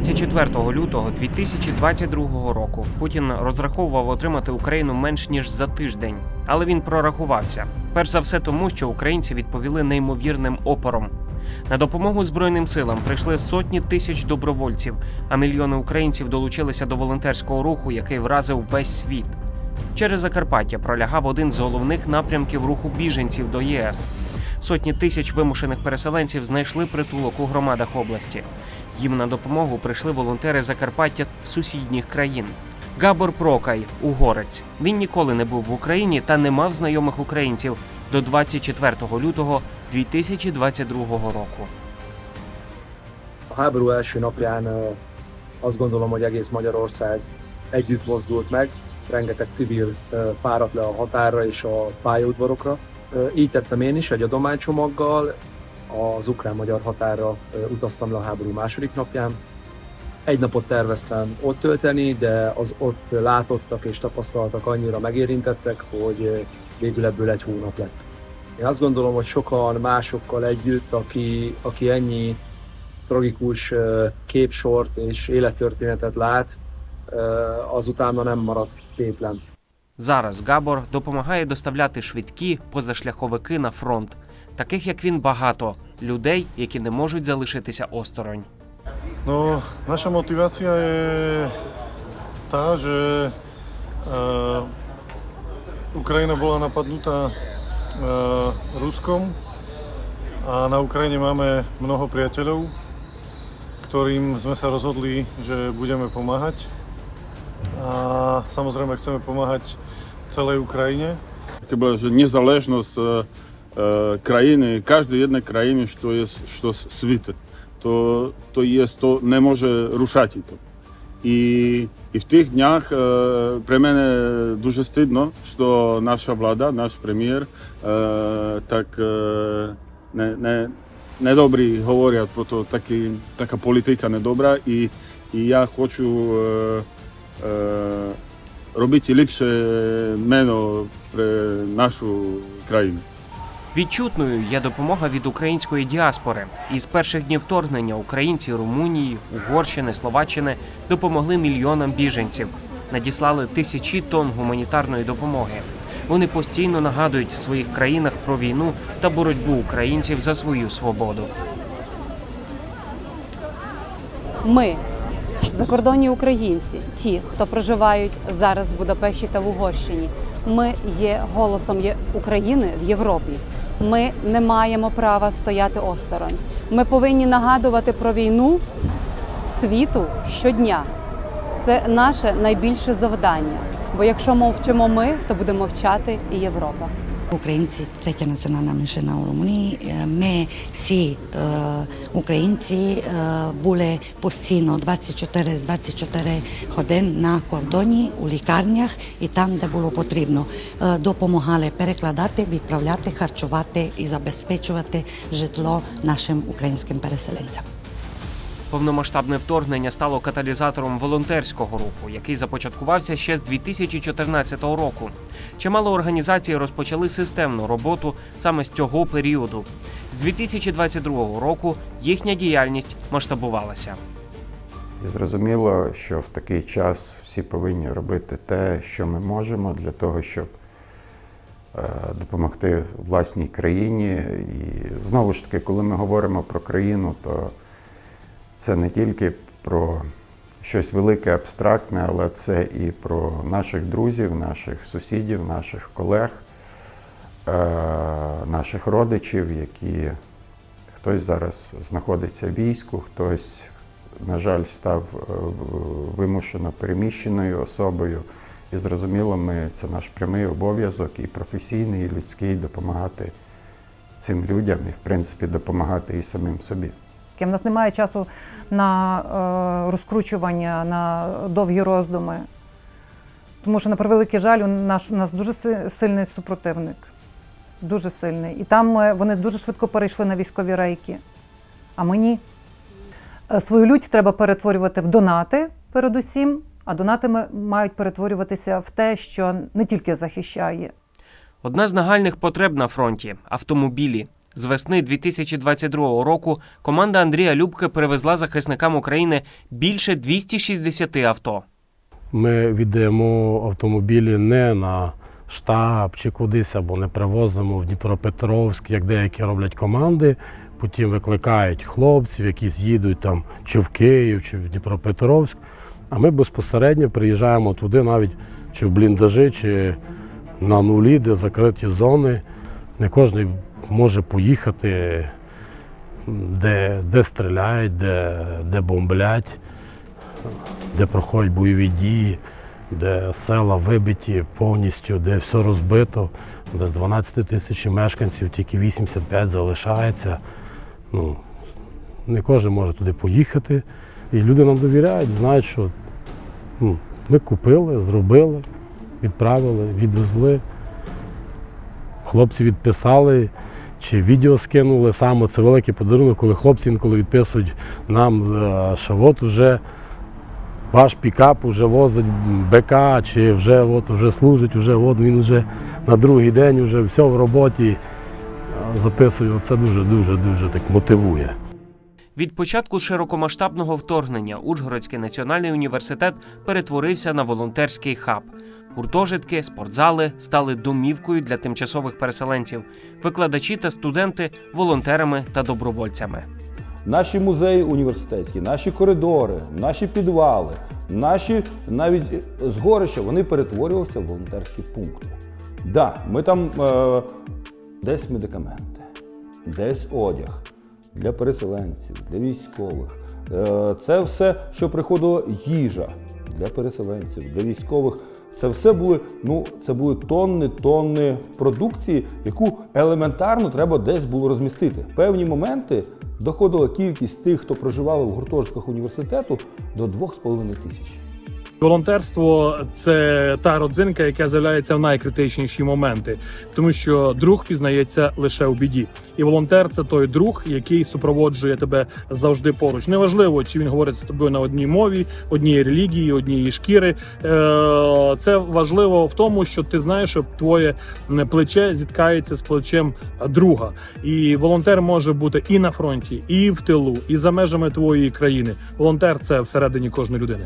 24 лютого 2022 року Путін розраховував отримати Україну менш ніж за тиждень, але він прорахувався. Перш за все тому, що українці відповіли неймовірним опором. На допомогу збройним силам прийшли сотні тисяч добровольців, а мільйони українців долучилися до волонтерського руху, який вразив весь світ. Через Закарпаття пролягав один з головних напрямків руху біженців до ЄС. Сотні тисяч вимушених переселенців знайшли притулок у громадах області. Їм на допомогу прийшли волонтери Закарпаття сусідніх країн. Габор Прокай, угорець. Він ніколи не був в Україні та не мав знайомих українців до 24 лютого 2022 року. Háború első napján azt gondolom, hogy egész Magyarország együtt mozdult meg, rengeteg civil fáradt le a határra és a pályaudvarokra. Így tettem én is, egy adománycsomaggal az ukrán-magyar határra ö, utaztam le a háború második napján. Egy napot terveztem ott tölteni, de az ott látottak és tapasztaltak annyira megérintettek, hogy ö, végül ebből egy hónap lett. Én azt gondolom, hogy sokan másokkal együtt, aki, aki ennyi tragikus ö, képsort és élettörténetet lát, ö, az utána nem marad tétlen. Зараз Габор допомагає доставляти швидкі позашляховики на фронт. Таких як він багато людей, які не можуть залишитися осторонь. No, naša motivácia je tá, že uh, Ukrajina bola napadnutá uh, Ruskom a na Ukrajine máme mnoho priateľov, ktorým sme sa rozhodli, že budeme pomáhať. A samozrejme chceme pomáhať celej Ukrajine. Chyba, że niezależność e, e, krainy, każdej jednej krainy, що є що світ, то, то є, то не може рушати то. І, і в тих днях е, при мене дуже стидно, що наша влада, наш прем'єр е, так е, не, не, недобрі говорять про то, такі, така політика недобра. І, і я хочу е, е, робити ліпше мено при нашу країну. Відчутною є допомога від української діаспори. Із перших днів вторгнення українці Румунії, Угорщини, Словаччини допомогли мільйонам біженців, надіслали тисячі тонн гуманітарної допомоги. Вони постійно нагадують в своїх країнах про війну та боротьбу українців за свою свободу. Ми, закордонні українці, ті, хто проживають зараз в Будапешті та в Угорщині, ми є голосом України в Європі. Ми не маємо права стояти осторонь. Ми повинні нагадувати про війну світу щодня. Це наше найбільше завдання. Бо якщо мовчимо ми, то буде мовчати і Європа. Українці третя національна меншина у Румунії. Ми всі українці були постійно 24 з 24 годин на кордоні у лікарнях і там, де було потрібно, допомагали перекладати, відправляти, харчувати і забезпечувати житло нашим українським переселенцям. Повномасштабне вторгнення стало каталізатором волонтерського руху, який започаткувався ще з 2014 року. Чимало організацій розпочали системну роботу саме з цього періоду. З 2022 року їхня діяльність масштабувалася. І зрозуміло, що в такий час всі повинні робити те, що ми можемо, для того, щоб е, допомогти власній країні. І знову ж таки, коли ми говоримо про країну, то це не тільки про щось велике, абстрактне, але це і про наших друзів, наших сусідів, наших колег, е, наших родичів, які хтось зараз знаходиться в війську, хтось на жаль, став е, вимушено переміщеною особою. І зрозуміло, ми це наш прямий обов'язок і професійний, і людський допомагати цим людям і, в принципі, допомагати і самим собі. У нас немає часу на е, розкручування, на довгі роздуми. Тому що, на превеликий жаль, у наш, у нас дуже сильний супротивник. Дуже сильний. І там е, вони дуже швидко перейшли на військові рейки. А ми ні. Е, Свою лють треба перетворювати в донати, передусім, а донати мають перетворюватися в те, що не тільки захищає, Одна з нагальних потреб на фронті автомобілі. З весни 2022 року команда Андрія Любки привезла захисникам України більше 260 авто. Ми віддаємо автомобілі не на штаб чи кудись, або не привозимо в Дніпропетровськ, як деякі роблять команди. Потім викликають хлопців, які їдуть там чи в Київ, чи в Дніпропетровськ. А ми безпосередньо приїжджаємо туди, навіть чи в бліндажі, чи на нулі, де закриті зони. Не кожен може поїхати, де, де стріляють, де, де бомблять де проходять бойові дії, де села вибиті повністю, де все розбито, де з 12 тисяч мешканців тільки 85 залишається. Ну, не кожен може туди поїхати. І люди нам довіряють, знають, що ну, ми купили, зробили, відправили, відвезли. Хлопці відписали чи відео скинули. Саме це великий подарунок, коли хлопці інколи відписують нам, е, що от вже ваш пікап вже возить БК, чи вже от вже служить, вже от він вже на другий день вже все в роботі. Записую, це дуже дуже дуже так мотивує. Від початку широкомасштабного вторгнення Ужгородський національний університет перетворився на волонтерський хаб. Гуртожитки, спортзали стали домівкою для тимчасових переселенців, викладачі та студенти волонтерами та добровольцями. Наші музеї університетські, наші коридори, наші підвали, наші навіть згорища, вони перетворювалися в волонтерські пункти. Да, ми там е, десь медикаменти, десь одяг для переселенців, для військових. Е, це все, що приходило їжа для переселенців, для військових. Це все були, ну, це були тонни, тонни продукції, яку елементарно треба десь було розмістити. Певні моменти доходила кількість тих, хто проживав в гуртожитках університету, до 2,5 тисяч. Волонтерство це та родзинка, яка з'являється в найкритичніші моменти, тому що друг пізнається лише у біді, і волонтер це той друг, який супроводжує тебе завжди поруч. Неважливо, чи він говорить з тобою на одній мові, одній релігії, однієї шкіри. Е, Це важливо в тому, що ти знаєш, що твоє плече зіткається з плечем друга, і волонтер може бути і на фронті, і в тилу, і за межами твоєї країни. Волонтер це всередині кожної людини.